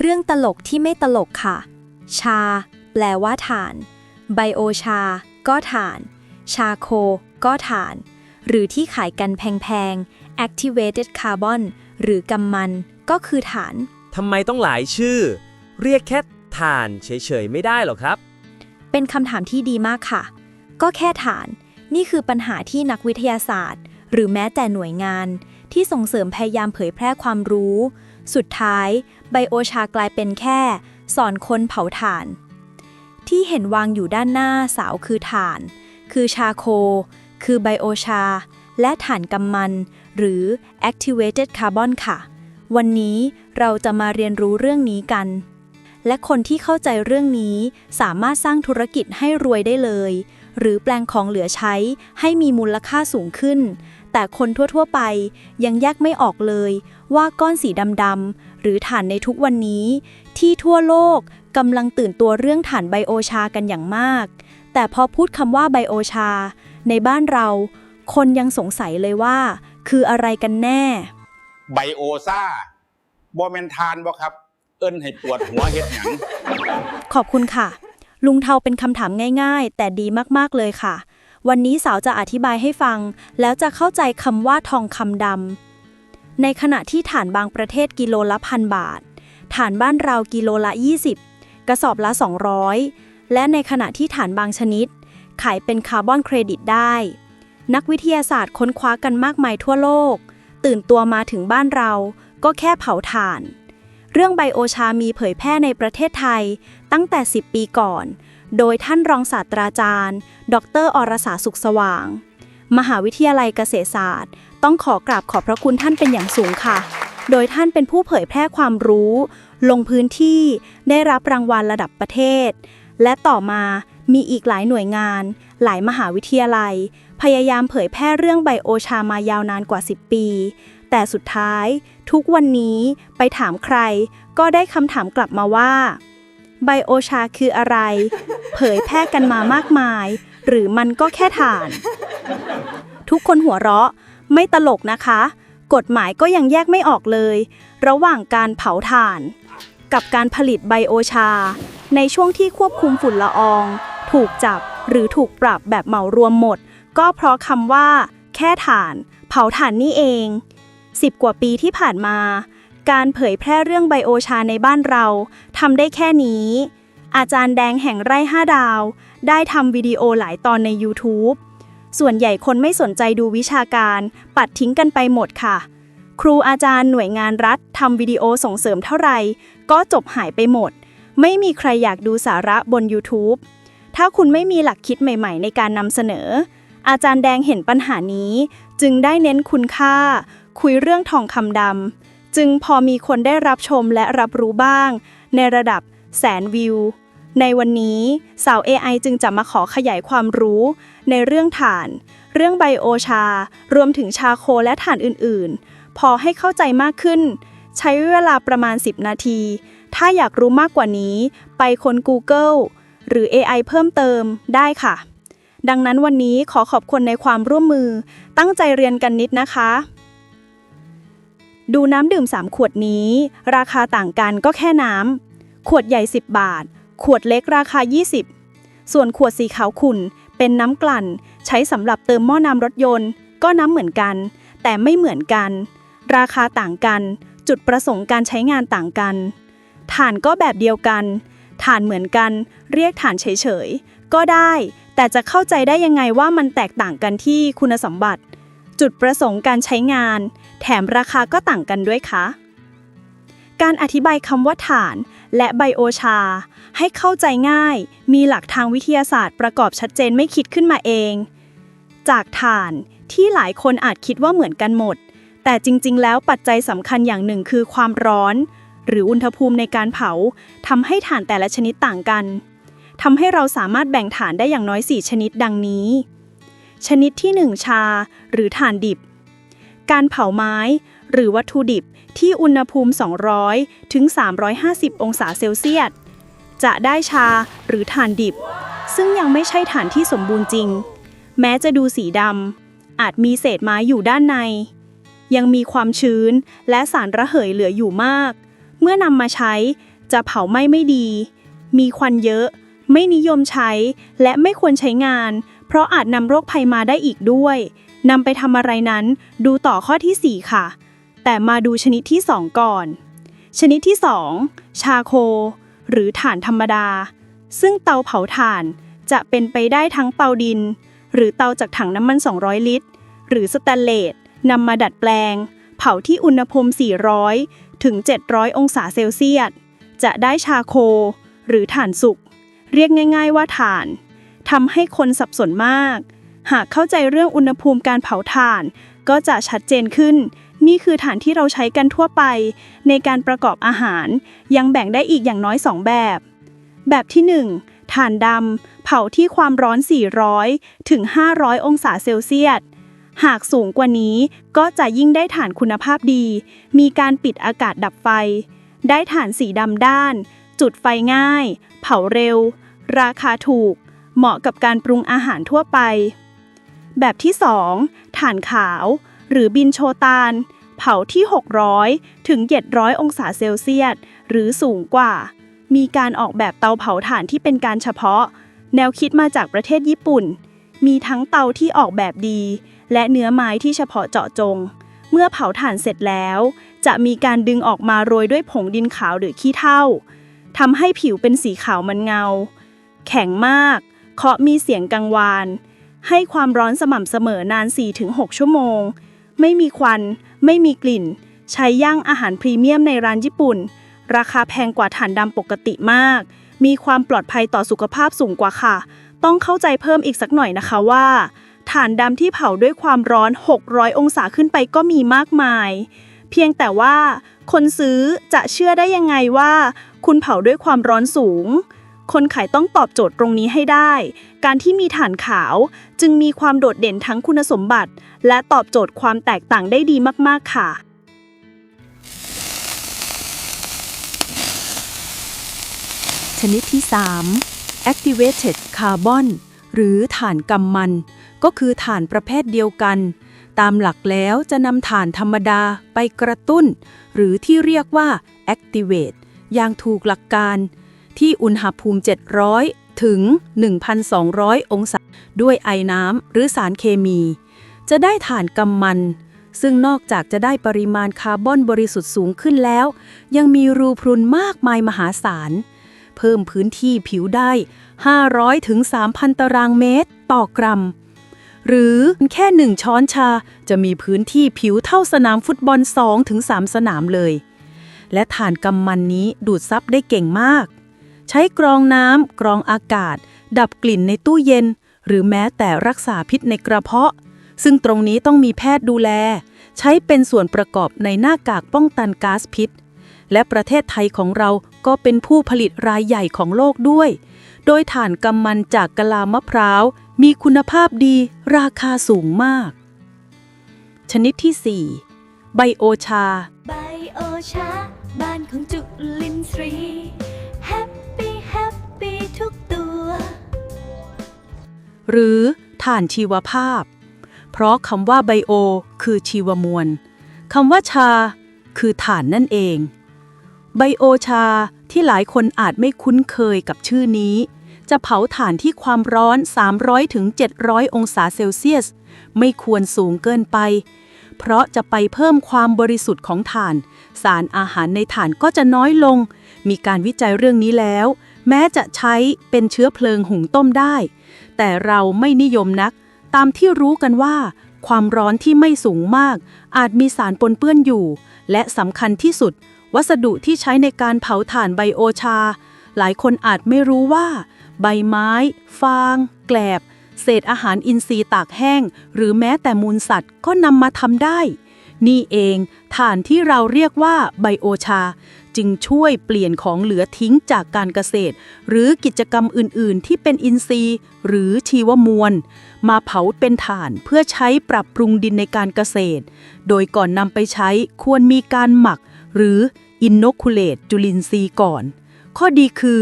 เรื่องตลกที่ไม่ตลกค่ะ ชา แปลว่าถ่าน ไบโอชา ก็ถ่าน ชาโค ก็ถ่าน หรือที่ขายกันแพงๆ activated carbon หรือกำมัน ก็คือถ่าน ทำไมต้องหลายชื่อ เรียกแค่ถ่านเฉยๆ ไม่ได้หรอครับ เป็นคำถามที่ดีมากค่ะ ก็แค่ฐาน นี่คือปัญหาที่นักวิทยาศาสตร์ หรือแม้แต่หน่วยงาน ที่ส่งเสริมพยายามเผยแพร่ความรู้ สุดท้ายไบโอชากลายเป็นแค่ สอนคนเผาถ่าน ที่เห็นวางอยู่ด้านหน้าสาวคือถ่าน คือชาโค คือไบโอชา และถ่านกำมัน หรือ activated carbon ค่ะ วันนี้เราจะมาเรียนรู้เรื่องนี้กัน และคนที่เข้าใจเรื่องนี้สามารถสร้างธุรกิจให้รวยได้เลย หรือแปลงของเหลือใช้ให้มีมูลค่าสูงขึ้น แต่คนทั่วๆไปยังแยกไม่ออกเลยว่าก้อนสีดำๆหรือถ่านในทุกวันนี้ ที่ทั่วโลกกำลังตื่นตัวเรื่องถ่านไบโอชากันอย่างมาก แต่พอพูดคำว่าไบโอชา ในบ้านเรา คนยังสงสัยเลยว่า คืออะไรกันแน่ ไบโอซ่าบอแมนทานบ่ครับ เอิ้นให้ปวดหัวเฮ็ดหยัง ขอบคุณค่ะ ลุงเทาเป็นคำถามง่ายๆ แต่ดีมากๆเลยค่ะ วันนี้สาวจะอธิบายให้ฟัง แล้วจะเข้าใจคำว่าทองคำดำในขณะที่ฐานบางประเทศกิโลละพันบาท ฐานบ้านเรากิโลละ 20 กระสอบละ 200 และในขณะที่ฐานบางชนิด ขายเป็นคาร์บอนเครดิตได้ นักวิทยาศาสตร์ค้นคว้ากันมากมายทั่วโลก ตื่นตัวมาถึงบ้านเราก็แค่เผาถ่านเรื่องไบโอชามีเผยแพร่ในประเทศไทย ตั้งแต่ 10 ปีก่อน โดยท่านรองศาสตราจารย์ ดร อรสาสุขสว่าง มหาวิทยาลัยเกษตรศาสตร์ ต้องขอกราบขอบพระคุณท่านเป็นอย่างสูงค่ะ โดยท่านเป็นผู้เผยแพร่ความรู้ ลงพื้นที่ได้รับรางวัลระดับประเทศ และต่อมามีอีกหลายหน่วยงาน หลายมหาวิทยาลัย พยายามเผยแพร่เรื่องไบโอชามายาวนานกว่า 10 ปี แต่สุดท้าย ทุกวันนี้ไปถามใคร ก็ได้คำถามกลับมาว่า ไบโอชาคืออะไร เผยแพร่กันมามากมาย หรือมันก็แค่ถ่าน ทุกคนหัวเราะ ไม่ตลกนะคะ กฎหมายก็ยังแยกไม่ออกเลย ระหว่างการเผาถ่าน กับการผลิตไบโอชา ในช่วงที่ควบคุมฝุ่นละออง ถูกจับหรือถูกปรับแบบเหมารวมหมด ก็เพราะคำว่า แค่ถ่าน เผาถ่านนี่เอง 10 กว่าปีที่ผ่านมา การเผยแพร่เรื่องไบโอชาในบ้านเราทำได้แค่นี้ อาจารย์แดงแห่งไร่ห้าดาว ได้ทำวิดีโอหลายตอนใน YouTube ส่วนใหญ่คนไม่สนใจดูวิชาการ ปัดทิ้งกันไปหมดค่ะ ครูอาจารย์หน่วยงานรัฐทำวิดีโอส่งเสริมเท่าไหร่ ก็จบหายไปหมด ไม่มีใครอยากดูสาระบน YouTube ถ้าคุณไม่มีหลักคิดใหม่ ๆ ในการนำเสนอ อาจารย์แดงเห็นปัญหานี้ จึงได้เน้นคุณค่า คุยเรื่องทองคำดำ จึงพอมีคนได้รับชมและรับรู้บ้าง ในระดับแสนวิว ในวันนี้สาว AI จึงจะมาขอขยายความรู้ ในเรื่องถ่าน เรื่องไบโอชา รวมถึงชาโคและถ่านอื่นๆ พอให้เข้าใจมากขึ้น ใช้เวลาประมาณ 10 นาที ถ้าอยากรู้มากกว่านี้ ไปค้น Google หรือ AI เพิ่มเติมได้ค่ะ ดังนั้นวันนี้ขอขอบคุณในความร่วมมือ ตั้งใจเรียนกันนิดนะคะ ดูน้ำดื่ม 3 ขวดนี้ ราคาต่างกันก็แค่น้ำ ขวดใหญ่ 10 บาท ขวดเล็กราคา 20 ส่วนขวดสีขาวขุ่น เป็นน้ำกลั่น ใช้สำหรับเติมหม้อน้ำรถยนต์ ก็น้ำเหมือนกัน แต่ไม่เหมือนกัน ราคาต่างกัน จุดประสงค์การใช้งานต่างกันถ่านก็แบบเดียวกันถ่านเหมือนกัน เรียกถ่านเฉยๆ ก็ได้ แต่จะเข้าใจได้ยังไงว่ามันแตกต่างกันที่คุณสมบัติ จุดประสงค์การใช้งาน แถมราคาก็ต่างกันด้วยคะการอธิบายคำว่าถ่าน และไบโอชา ให้เข้าใจง่าย มีหลักทางวิทยาศาสตร์ประกอบชัดเจนไม่คิดขึ้นมาเอง จากถ่านที่หลายคนอาจคิดว่าเหมือนกันหมด แต่จริง ๆ แล้วปัจจัยสำคัญอย่างหนึ่งคือความร้อน หรืออุณหภูมิในการเผาทำให้ถ่านแต่ละชนิดต่างกันทำให้เราสามารถแบ่งถ่านได้อย่างน้อย 4 ชนิดดังนี้ ชนิดที่ 1 ชา หรือถ่านดิบ การเผาไม้ หรือวัตถุดิบที่อุณหภูมิ 200 ถึง 350 องศาเซลเซียส จะได้ชาหรือถ่านดิบ ซึ่งยังไม่ใช่ถ่านที่สมบูรณ์จริง แม้จะดูสีดำ อาจมีเศษไม้อยู่ด้านใน ยังมีความชื้นและสารระเหยเหลืออยู่มาก เมื่อนำมาใช้จะเผาไหม้ไม่ดี มีควันเยอะ ไม่นิยมใช้และไม่ควรใช้งาน ราะอาจนำโรคภัยมาได้อีกด้วยนำไปทำอะไรนั้นดูต่อข้อทีสี่ 4 ค่ะ แต่มาดูชนิดที่ 2 ก่อน ชนิดที่ 2 ชาโค หรือถ่านธรรมดา ซึ่งเตาเผาถ่านจะเป็นไปได้ทั้งเตาดิน หรือเตาจากถังน้ำมัน 200 ลิตร หรือสแตนเลสนำมาดัดแปลง เผาที่อุณหภูมิ 400 ถึง 700 องศาเซลเซียส จะได้ชาโค หรือถ่านสุก เรียกง่าย ๆ ว่าถ่านำให้คนสับสนมาก หากเข้าใจเรื่องอุณหภูมิการเผาถ่าน ก็จะชัดเจนขึ้น นี่คือฐานที่เราใช้กันทั่วไป ในการประกอบอาหาร ยังแบ่งได้อีกอย่างน้อย 2 แบบ แบบที่ 1ถ่านดำเผาที่ความร้อน 400 ถึง 500 องศาเซลเซียสหากสูงกว่านี้ก็จะยิ่งได้ถ่านคุณภาพดี มีการปิดอากาศดับไฟ ได้ถ่านสีดำด้าน จุดไฟง่าย เผาเร็ว ราคาถูก เหมาะกับการปรุงอาหารทั่วไป แบบที่ 2 ถ่านขาว หรือบินโชตาน เผาที่ 600 ถึง 700 องศาเซลเซียส หรือสูงกว่า มีการออกแบบเตาเผาถ่านที่เป็นการเฉพาะ แนวคิดมาจากประเทศญี่ปุ่น มีทั้งเตาที่ออกแบบดี และเนื้อไม้ที่เฉพาะเจาะจง เมื่อเผาถ่านเสร็จแล้ว จะมีการดึงออกมาโรยด้วยผงดินขาวหรือขี้เถ้าทำให้ผิวเป็นสีขาวมันเงา แข็งมาก เคาะมีเสียงกังวาน ให้ความร้อนสม่ำเสมอนาน 4-6 ชั่วโมง ไม่มีควัน ไม่มีกลิ่น ใช้ย่างอาหารพรีเมียมในร้านญี่ปุ่น ราคาแพงกว่าถ่านดำปกติมาก มีความปลอดภัยต่อสุขภาพสูงกว่าค่ะ ต้องเข้าใจเพิ่มอีกสักหน่อยนะคะว่าถ่านดำที่เผาด้วยความร้อน 600 องศาขึ้นไปก็มีมากมาย เพียงแต่ว่าคนซื้อจะเชื่อได้ยังไงว่า คุณเผาด้วยความร้อนสูง คนขายต้องตอบโจทย์ตรงนี้ให้ได้ การที่มีถ่านขาวจึงมีความโดดเด่นทั้งคุณสมบัติ และตอบโจทย์ความแตกต่างได้ดีมาก ๆ ค่ะ ชนิดที่ 3 activated carbon หรือถ่านกำมัน ก็คือถ่านประเภทเดียวกัน ตามหลักแล้วจะนำถ่านธรรมดาไปกระตุ้น หรือที่เรียกว่า activate อย่างถูกหลักการ ที่อุณหภูมิ 700 ถึง 1,200 องศา ด้วยไอน้ำหรือสารเคมี จะได้ถ่านกำมัน ซึ่งนอกจากจะได้ปริมาณคาร์บอนบริสุทธิ์สูงขึ้นแล้ว ยังมีรูพรุนมากมายมหาศาล เพิ่มพื้นที่ผิวได้ 500 ถึง 3,000 ตารางเมตร ต่อกรัม หรือแค่หนึ่งช้อนชาจะมีพื้นที่ผิวเท่าสนามฟุตบอล2ถึง3สนามเลยและถ่านกำมันนี้ดูดซับได้เก่งมาก ใช้กรองน้ำกรองอากาศ ดับกลิ่นในตู้เย็น หรือแม้แต่รักษาพิษในกระเพาะ ซึ่งตรงนี้ต้องมีแพทย์ดูแล ใช้เป็นส่วนประกอบในหน้ากากป้องกันก๊าซพิษ และประเทศไทยของเราก็เป็นผู้ผลิตรายใหญ่ของโลกด้วย โดยถ่านกำมันจากกะลามะพร้าว มีคุณภาพดี ราคาสูงมาก ชนิดที่ 4 ไบโอชา ไบโอชา บ้านของจุลินทรีย์ หรือถ่านชีวภาพ เพราะคำว่าไบโอ คือชีวมวลคำว่าชา คือถ่านนั่นเอง ไบโอชาที่หลายคนอาจไม่คุ้นเคยกับชื่อนี้ จะเผาถ่านที่ความร้อน 300ถึง700 องศาเซลเซียส ไม่ควรสูงเกินไป เพราะจะไปเพิ่มความบริสุทธิ์ของถ่าน สารอาหารในถ่านก็จะน้อยลง มีการวิจัยเรื่องนี้แล้ว แม้จะใช้เป็นเชื้อเพลิงหุงต้มได้ แต่เราไม่นิยมนัก ตามที่รู้กันว่า ความร้อนที่ไม่สูงมาก อาจมีสารปนเปื้อนอยู่ และสำคัญที่สุด วัสดุที่ใช้ในการเผาถ่านไบโอชา หลายคนอาจไม่รู้ว่า ใบไม้ ฟาง แกลบ เศษอาหารอินทรีย์ตากแห้ง หรือแม้แต่มูลสัตว์ก็นำมาทำได้ นี่เองถ่านที่เราเรียกว่าไบโอชา จึงช่วยเปลี่ยนของเหลือทิ้งจากการเกษตร หรือกิจกรรมอื่น ๆ ที่เป็นอินทรีย์ หรือชีวมวล มาเผาเป็นถ่านเพื่อใช้ปรับปรุงดินในการเกษตร โดยก่อนนำไปใช้ควรมีการหมัก หรืออินโนคูเลตจุลินทรีย์ก่อน ข้อดีคือ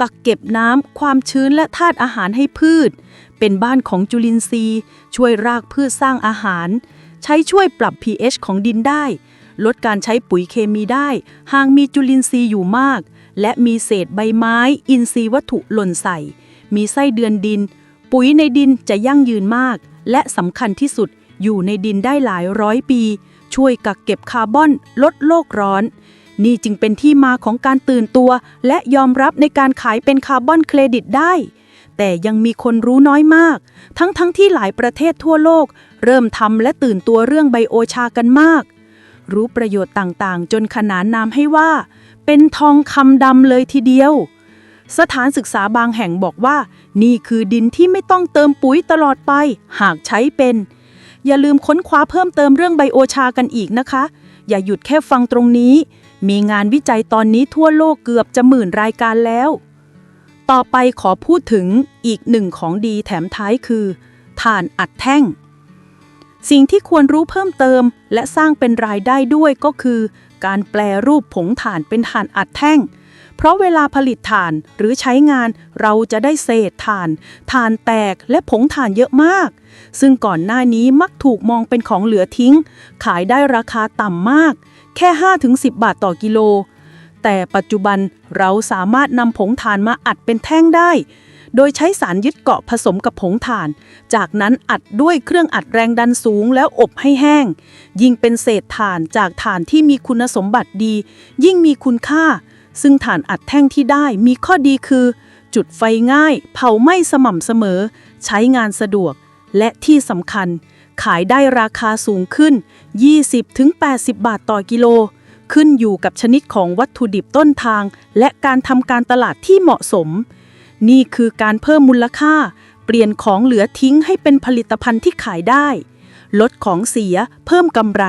กักเก็บน้ำความชื้นและธาตุอาหารให้พืช เป็นบ้านของจุลินทรีย์ ช่วยรากพืชสร้างอาหาร ใช้ช่วยปรับ pH ของดินได้ ลดการใช้ปุ๋ยเคมีได้ หากมีจุลินทรีย์อยู่มาก และมีเศษใบไม้ อินทรีย์วัตถุหล่นใส่ มีไส้เดือนดิน ปุ๋ยในดินจะยั่งยืนมาก และสำคัญที่สุดอยู่ในดินได้หลายร้อยปี ช่วยกักเก็บคาร์บอนลดโลกร้อน นี่จึงเป็นที่มาของการตื่นตัว และยอมรับในการขายเป็นคาร์บอนเครดิตได้แต่ยังมีคนรู้น้อยมาก ทั้งๆทที่หลายประเทศทั่วโลก เริ่มทำและตื่นตัวเรื่องไบโอชากันมาก รู้ประโยชน์ต่างๆ จนขนานนามให้ว่า เป็นทองคำดำเลยทีเดียว สถานศึกษาบางแห่งบอกว่า นี่คือดินที่ไม่ต้องเติมปุ๋ยตลอดไป หากใช้เป็น อย่าลืมค้นคว้าเพิ่มเติมเรื่องไบโอชากันอีกนะคะ อย่าหยุดแค่ฟังตรงนี้ มีงานวิจัยตอนนี้ทั่วโลกเกือบจะหมื่นรายการแล้ว ต่อไปขอพูดถึงอีกหนึ่งของดีแถมท้ายคือถ่านอัดแท่ง สิ่งที่ควรรู้เพิ่มเติม และสร้างเป็นรายได้ด้วยก็คือ การแปลรูปผงถ่านเป็นถ่านอัดแท่ง เพราะเวลาผลิตถ่านหรือใช้งานเราจะได้เศษถ่าน ถ่านแตกและผงถ่านเยอะมาก ซึ่งก่อนหน้านี้มักถูกมองเป็นของเหลือทิ้ง ขายได้ราคาต่ำมาก แค่ 5-10 บาทต่อกิโล แต่ปัจจุบันเราสามารถนำผงถ่านมาอัดเป็นแท่งได้ โดยใช้สารยึดเกาะผสมกับผงถ่าน จากนั้นอัดด้วยเครื่องอัดแรงดันสูงแล้วอบให้แห้ง ยิ่งเป็นเศษถ่านจากถ่านที่มีคุณสมบัติดี ยิ่งมีคุณค่า ซึ่งถ่านอัดแท่งที่ได้มีข้อดีคือ จุดไฟง่าย เผาไหม้สม่ำเสมอ ใช้งานสะดวก และที่สำคัญ ขายได้ราคาสูงขึ้น 20-80 บาทต่อกิโลขึ้นอยู่กับชนิดของวัตถุดิบต้นทาง และการทำการตลาดที่เหมาะสม นี่คือการเพิ่มมูลค่า เปลี่ยนของเหลือทิ้งให้เป็นผลิตภัณฑ์ที่ขายได้ ลดของเสีย เพิ่มกำไร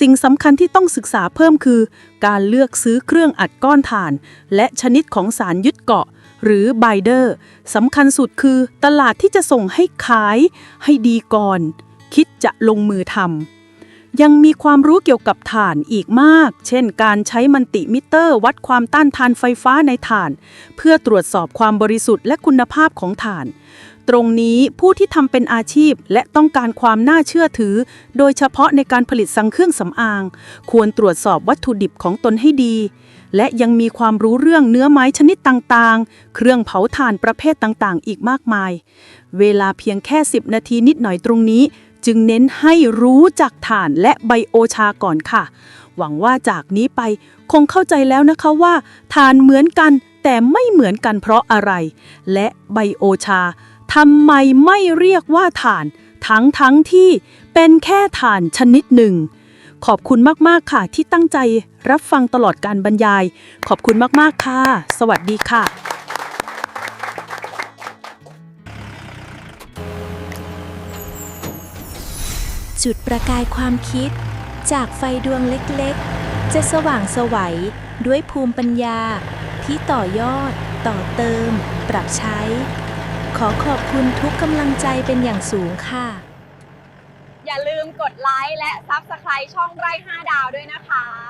สิ่งสำคัญที่ต้องศึกษาเพิ่มคือ การเลือกซื้อเครื่องอัดก้อนถ่าน และชนิดของสารยึดเกาะ หรือไบเดอร์สำคัญสุดคือตลาดที่จะส่งให้ขาย ให้ดีก่อน คิดจะลงมือทำ ยังมีความรู้เกี่ยวกับถ่านอีกมาก เช่น การใช้มันติมิเตอร์ วัดความต้านทานไฟฟ้าในถ่าน เพื่อตรวจสอบความบริสุทธิ์และคุณภาพของถ่าน ตรงนี้ผู้ที่ทำเป็นอาชีพและต้องการความน่าเชื่อถือ โดยเฉพาะในการผลิตสังเครื่องสำอาง ควรตรวจสอบวัตถุดิบของตนให้ดี และยังมีความรู้เรื่องเนื้อไม้ชนิดต่างๆ เครื่องเผาถ่านประเภทต่างๆ อีกมากมาย เวลาเพียงแค่ 10 นาทีนิดหน่อยตรงนี้ จึงเน้นให้รู้จักถ่านและไบโอชาก่อนค่ะ หวังว่าจากนี้ไปคงเข้าใจแล้วนะคะว่าถ่านเหมือนกันแต่ไม่เหมือนกันเพราะอะไร และไบโอชาทำไมไม่เรียกว่าถ่าน ทั้งทั้งที่เป็นแค่ถ่านชนิดหนึ่ง ขอบคุณมากๆค่ะที่ตั้งใจรับฟังตลอดการบรรยาย ขอบคุณมากๆค่ะ สวัสดีค่ะ จุดประกายความคิด จากไฟดวงเล็กๆ จะสว่างสวัยด้วยภูมิปัญญา ที่ต่อยอด ต่อเติม ปรับใช้ ขอขอบคุณทุกกำลังใจเป็นอย่างสูงค่ะ อย่าลืมกดไลค์และ Subscribe ช่องไร่5ดาวด้วยนะคะ